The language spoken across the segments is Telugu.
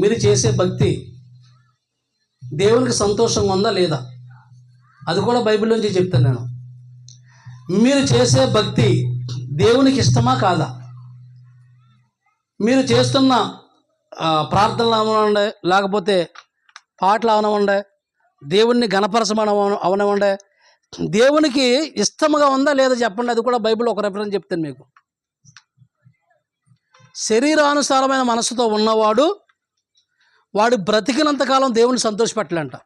మీరు చేసే భక్తి దేవునికి సంతోషంగా ఉందా లేదా? అది కూడా బైబిల్ నుంచి చెప్తాను నేను. మీరు చేసే భక్తి దేవునికి ఇష్టమా కాదా? మీరు చేస్తున్న ప్రార్థనలు అవనివ్వండి లేకపోతే పాటలు అవనవండే దేవుణ్ణి గణపరచమని అవనవండే అవనివ్వండి. దేవునికి ఇష్టముగా ఉందా లేదా చెప్పండి అది కూడా బైబిల్ ఒక రెఫరెన్స్ చెప్తాను మీకు. శరీరానుసారమైన మనసుతో ఉన్నవాడు వాడు బ్రతికినంతకాలం దేవుని సంతోషపెట్టలేంట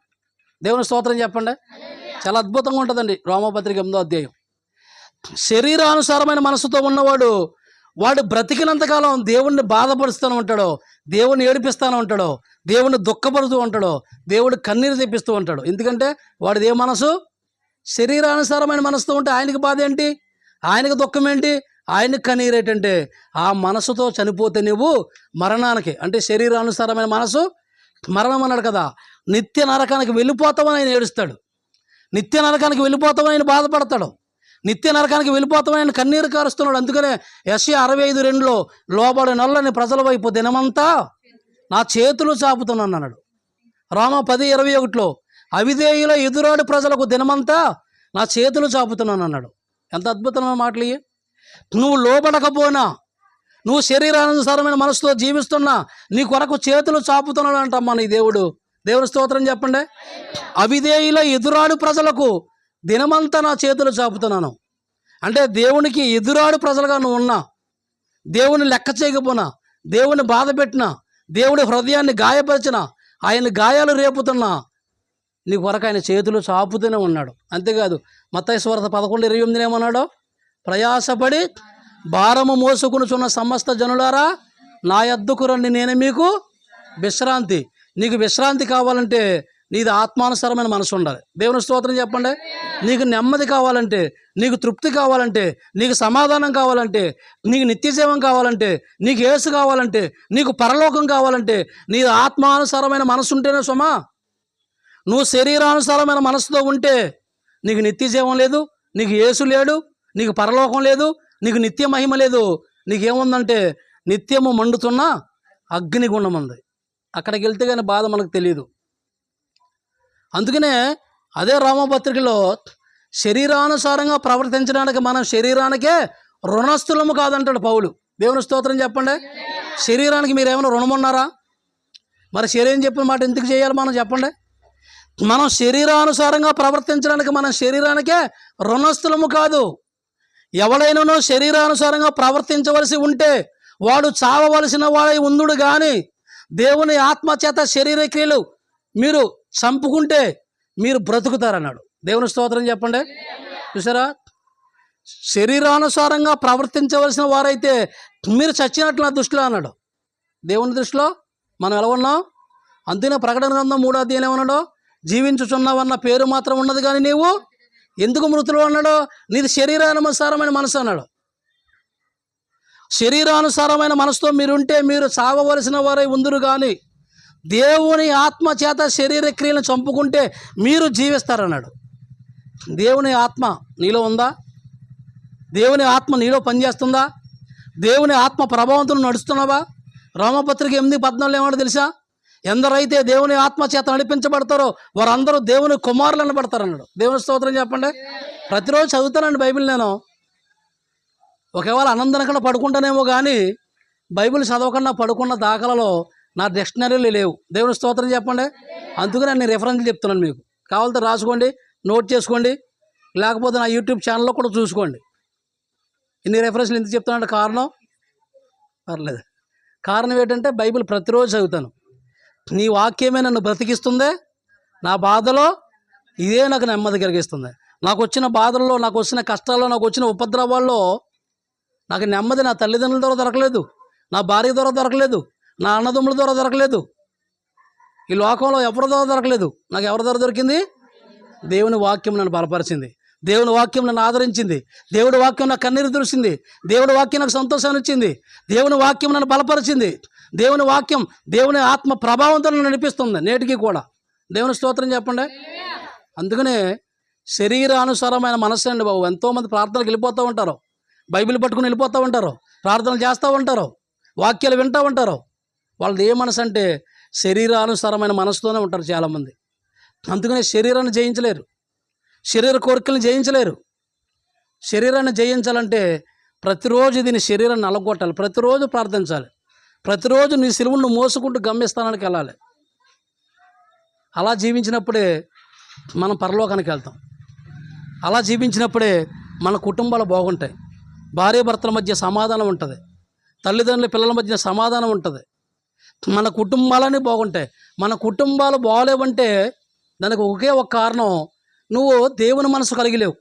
దేవుని స్తోత్రం చెప్పండి? చాలా అద్భుతంగా ఉంటుందండి రోమపత్రిక ఎనిమిదో అధ్యాయం. శరీరానుసారమైన మనసుతో ఉన్నవాడు వాడు బ్రతికినంతకాలం దేవుణ్ణి బాధపరుస్తూనే ఉంటాడు దేవుణ్ణి ఏడిపిస్తూనే ఉంటాడు దేవుణ్ణి దుఃఖపడుతూ ఉంటాడు దేవుడు కన్నీరు తెప్పిస్తూ ఉంటాడు. ఎందుకంటే వాడిది ఏ మనసు? శరీరానుసారమైన మనసుతో ఉంటే ఆయనకి బాధ ఏంటి? ఆయనకి దుఃఖం ఏంటి? ఆయనకి కన్నీరు ఏంటంటే ఆ మనసుతో చనిపోతే నువ్వు మరణానికి అంటే శరీరానుసారమైన మనసు మరణం అన్నాడు కదా నిత్య నరకానికి వెళ్ళిపోతామని ఆయన ఏడుస్తాడు. నిత్య నరకానికి వెళ్ళిపోతామని ఆయన బాధపడతాడు. నిత్య నరకానికి వెళ్ళిపోతామని ఆయన కన్నీరు కారుస్తున్నాడు. అందుకనే ఎస్ఏ అరవై ఐదు రెండులో లోబడి నల్లని ప్రజల వైపు దినమంతా నా చేతులు చాపుతున్నాను అన్నాడు. రామ పది ఇరవై ఒకటిలో అవిధేయుల ఎదురాడు ప్రజలకు దినమంతా నా చేతులు చాపుతున్నాను అన్నాడు. ఎంత అద్భుతమైన మాటలు ఇవి నువ్వు లోబడకపోయినా నువ్వు శరీరానుసారమైన మనసుతో జీవిస్తున్నా నీ కొరకు చేతులు చాపుతున్నాడు అంటమ్మా నీ దేవుడు. దేవుని స్తోత్రం చెప్పండి. అవిధేయుల ఎదురాడు ప్రజలకు దినమంతా నా చేతులు చాపుతున్నాను. అంటే దేవునికి ఎదురాడు ప్రజలుగా నువ్వు ఉన్నా దేవుని లెక్క చేయకపోనా దేవుని బాధ పెట్టినా దేవుడి హృదయాన్ని గాయపరిచిన ఆయన గాయాలు రేపుతున్నా నీ కొరకు ఆయన చేతులు చాపుతూనే ఉన్నాడు. అంతేకాదు మత్తైశ్వరత పదకొండు ఇరవై ఎనిమిది ఏమన్నాడో? ప్రయాసపడి భారము మోసుకునుచున్న సమస్త జనులారా నా ఎద్దుకు రండి నేను మీకు విశ్రాంతి. నీకు విశ్రాంతి కావాలంటే నీది ఆత్మానుసారమైన మనసు ఉండాలి. దేవుని స్తోత్రం చెప్పండి? నీకు నెమ్మది కావాలంటే నీకు తృప్తి కావాలంటే నీకు సమాధానం కావాలంటే నీకు నిత్యజీవం కావాలంటే నీకు ఏసు కావాలంటే నీకు పరలోకం కావాలంటే నీ ఆత్మానుసారమైన మనసు ఉంటేనే సుమా. నువ్వు శరీరానుసారమైన మనసుతో ఉంటే నీకు నిత్యజీవం లేదు నీకు ఏసు లేడు నీకు పరలోకం లేదు నీకు నిత్య మహిమ లేదు. నీకేముందంటే నిత్యము మండుతున్న అగ్నిగుణం ఉంది. అక్కడికి వెళ్తే కానీ బాధ మనకు తెలియదు అందుకనే అదే రామపత్రికలో శరీరానుసారంగా ప్రవర్తించడానికి మనం శరీరానికే రుణస్థులము కాదంటాడు పౌలు. దేవుని స్తోత్రం చెప్పండి. శరీరానికి మీరు ఏమైనా రుణం ఉన్నారా మరి శరీరం చెప్పిన మాట ఎందుకు చేయాలి మనం చెప్పండి. మనం శరీరానుసారంగా ప్రవర్తించడానికి మన శరీరానికే రుణస్థులము కాదు. ఎవడైనానో శరీరానుసారంగా ప్రవర్తించవలసి ఉంటే వాడు చావవలసిన వాడై ఉందుడు కానీ దేవుని ఆత్మచేత శరీర క్రియలు మీరు చంపుకుంటే మీరు బ్రతుకుతారన్నాడు. దేవుని స్తోత్రం చెప్పండి. చూసారా? శరీరానుసారంగా ప్రవర్తించవలసిన వారైతే మీరు చచ్చినట్లు నా దృష్టిలో అన్నాడు. దేవుని దృష్టిలో మనం ఎలా ఉన్నాం? అందుకనే ప్రకటన గ్రంథం మూడో అధ్యాయం ఏమన్నాడు? జీవించుచున్నావన్న పేరు మాత్రం ఉన్నది కానీ నీవు ఎందుకు మృతులు అన్నాడో? నీది శరీరానుసారమైన మనసు అన్నాడు. శరీరానుసారమైన మనసుతో మీరుంటే మీరు చావవలసిన వారై ఉందరు కానీ దేవుని ఆత్మ చేత శరీర క్రియలను చంపుకుంటే మీరు జీవిస్తారన్నాడు. దేవుని ఆత్మ నీలో ఉందా? దేవుని ఆత్మ నీలో పనిచేస్తుందా? దేవుని ఆత్మ ప్రభావంతో నడుస్తున్నావా? రోమపత్రిక ఎనిమిది పద్నాలుగు ఏమన్నా తెలుసా? ఎందరైతే దేవుని ఆత్మచేత నడిపించబడతారో వారందరూ దేవుని కుమారులు అనబడతారు అన్నాడు దేవుని స్తోత్రం చెప్పండి? ప్రతిరోజు చదువుతానండి బైబిల్ నేను. ఒకవేళ అనందనకుండా పడుకుంటానేమో కానీ బైబిల్ చదవకుండా పడుకున్న దాఖలలో నా డిక్షనరీలు లేవు. దేవుని స్తోత్రం చెప్పండి? అందుకని నేను రెఫరెన్స్ చెప్తున్నాను మీకు. కావాలంటే రాసుకోండి నోట్ చేసుకోండి లేకపోతే నా యూట్యూబ్ ఛానల్లో కూడా చూసుకోండి. ఇన్ని రెఫరెన్స్లు ఎందుకు చెప్తున్నాను కారణం? పర్లేదు. కారణం ఏంటంటే బైబిల్ ప్రతిరోజు చదువుతాను. నీ వాక్యమే నన్ను బ్రతికిస్తుందే. నా బాధలో ఇదే నాకు నెమ్మది కలిగిస్తుంది. నాకు వచ్చిన బాధల్లో నాకు వచ్చిన కష్టాల్లో నాకు వచ్చిన ఉపద్రవాల్లో నాకు నెమ్మది నా తల్లిదండ్రుల ద్వారా దొరకలేదు. నా భార్య ద్వారా దొరకలేదు. నా అన్నదమ్ముల ద్వారా దొరకలేదు. ఈ లోకంలో ఎవరి ద్వారా దొరకలేదు? నాకు ఎవరి ద్వారా దొరికింది? దేవుని వాక్యం నన్ను బలపరిచింది. దేవుని వాక్యం నన్ను ఆదరించింది. దేవుడి వాక్యం నాకు కన్నీరు తుడిచింది దేవుడి వాక్యం నాకు సంతోషాన్ని ఇచ్చింది. దేవుని వాక్యం నన్ను బలపరిచింది. దేవుని వాక్యం దేవుని ఆత్మ ప్రభావంతో నన్ను నడిపిస్తుంది నేటికి కూడా. దేవుని స్తోత్రం చెప్పండి. అందుకనే శరీరానుసారమైన మనసు అండి బాబు. ఎంతోమంది ప్రార్థనలకు వెళ్ళిపోతూ ఉంటారు. బైబిల్ పట్టుకుని వెళ్ళిపోతూ ఉంటారు. ప్రార్థనలు చేస్తూ ఉంటారు. వాక్యాలు వింటూ ఉంటారు. వాళ్ళది ఏ మనసు అంటే శరీరానుసారమైన మనసుతోనే ఉంటారు చాలామంది. అందుకనే శరీరాన్ని జయించలేరు. శరీర కోరికలను జయించలేరు. శరీరాన్ని జయించాలంటే ప్రతిరోజు దీని శరీరాన్ని అలగొట్టాలి ప్రతిరోజు ప్రార్థించాలి. ప్రతిరోజు నీ సిలువును మోసుకుంటూ గమ్యస్థానానికి వెళ్ళాలి. అలా జీవించినప్పుడే మనం పరలోకానికి వెళ్తాం. అలా జీవించినప్పుడే మన కుటుంబాలు బాగుంటాయి. భార్య భర్తల మధ్య సమాధానం ఉంటుంది. తల్లిదండ్రుల పిల్లల మధ్య సమాధానం ఉంటుంది. మన కుటుంబాలన్నీ బాగుంటాయి. మన కుటుంబాలు బాగాలేవంటే దానికి ఒకే ఒక కారణం నువ్వు దేవుని మనసు కలిగి లేవు.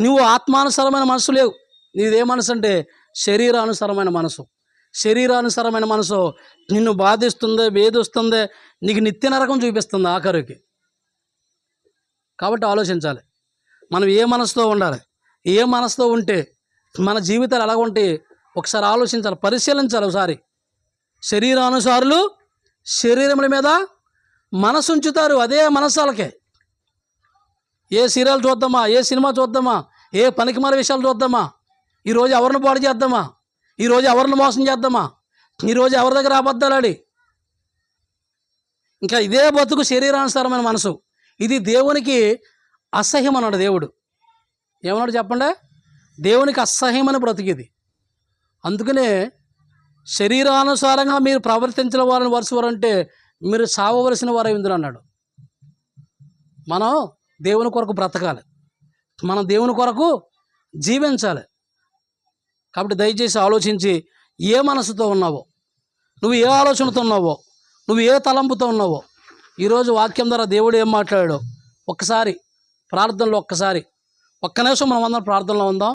నువ్వు ఆత్మానుసరమైన మనసు లేవు. నీదే మనసు అంటే శరీరానుసరమైన మనసు. శరీరానుసరమైన మనసు నిన్ను బాధిస్తుంది వేధిస్తుంది నీకు నిత్య నరకం చూపిస్తుంది ఆఖరికి. కాబట్టి ఆలోచించాలి. మనం ఏ మనసుతో ఉండాలి? ఏ మనసుతో ఉంటే మన జీవితాలు ఎలా ఉంటాయి? ఒకసారి ఆలోచించాలి పరిశీలించాలి ఒకసారి. శరీరానుసారులు శరీరముల మీద మనసు ఉంచుతారు అదే మనసాలకే ఏ సీరియల్ చూద్దామా? ఏ సినిమా చూద్దామా? ఏ పనికిమాల విషయాలు చూద్దామా? ఈరోజు ఎవరిని పాడు చేద్దామా? ఈరోజు ఎవరిని మోసం చేద్దామా? ఈరోజు ఎవరి దగ్గర అబద్ధాలాడి ఇంకా ఇదే బతుకు శరీరానుసారమైన మనసు. ఇది దేవునికి అసహ్యం అన్నాడు దేవుడు. ఏమన్నాడు చెప్పండి? దేవునికి అసహ్యమని బ్రతికిది. అందుకనే శరీరానుసారంగా మీరు ప్రవర్తించిన వారిని వరుసవారంటే మీరు సావవలసిన వారు ఇందులో అన్నాడు. మనం దేవుని కొరకు బ్రతకాలి. మనం దేవుని కొరకు జీవించాలి. కాబట్టి దయచేసి ఆలోచించి ఏ మనసుతో ఉన్నావో నువ్వు ఏ ఆలోచనతో ఉన్నావో నువ్వు ఏ తలంపుతో ఉన్నావో ఈరోజు వాక్యం ద్వారా దేవుడు ఏం మాట్లాడాడో ఒక్కసారి ప్రార్థనలో ఒక్కసారి ఒక్క నిమిషం మనం అందరం ప్రార్థనలో ఉందాం.